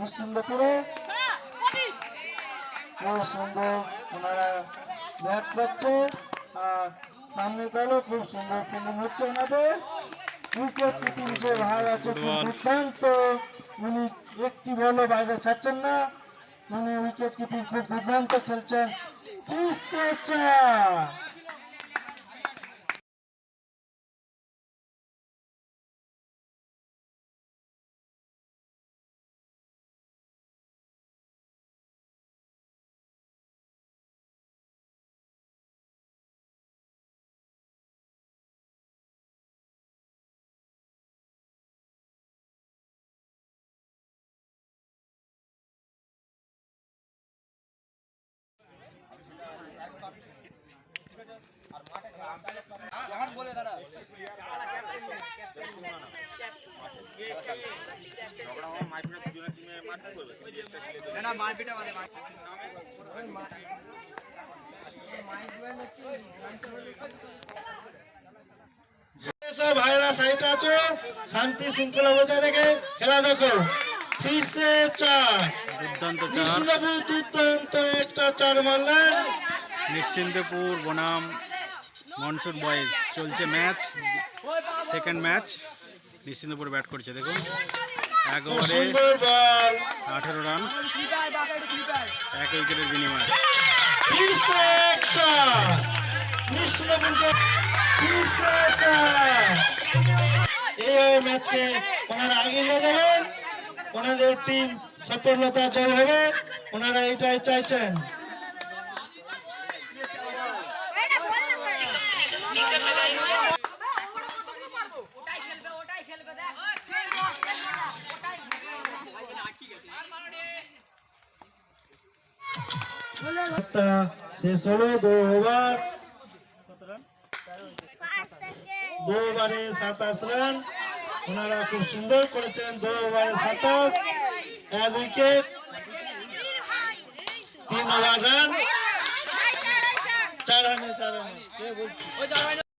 নিশ্চিন্তপুরে খুব সুন্দর ওনারা ব্যাট করছে আর সামনে দলও খুব সুন্দর ফিল্ডিং হচ্ছে ওনাদের। উইকেট কিপিং যে ভাই আছে খুব দুর্দান্ত। উনি একটি বলও বাইরে ছাড়ছেন না। উনি উইকেট কিপিং খুব দুর্দান্ত খেলছেন। ভাইরা সাইডে আছো শান্তি শৃঙ্খলা বজায় রেখে খেলা দেখো। ফিসে চার। দুর্দান্ত চার। দুর্দান্ত একটা চার মারলেন। নিশ্চিন্তপুর বনাম। মনসুর বয়েজ চলছে match second match Nishchintapur bat করছে, দেখুন। এক ওভারে আঠেরো রান এক উইকেটের বিনিময়ে। এইভাবে ম্যাচকে ওনারা যাবেন। ওনাদের টিম সফলতা জয় হবে। ওনারা এটাই চাইছেন। শেষ হলো দু ওভার দু ওভারে সাতাশ রান ওনারা খুব সুন্দর করেছেন দু ওভারে সাতাশ এক উইকেট। তিন ওভার রান। চার রানে চার রানে কে বলছে?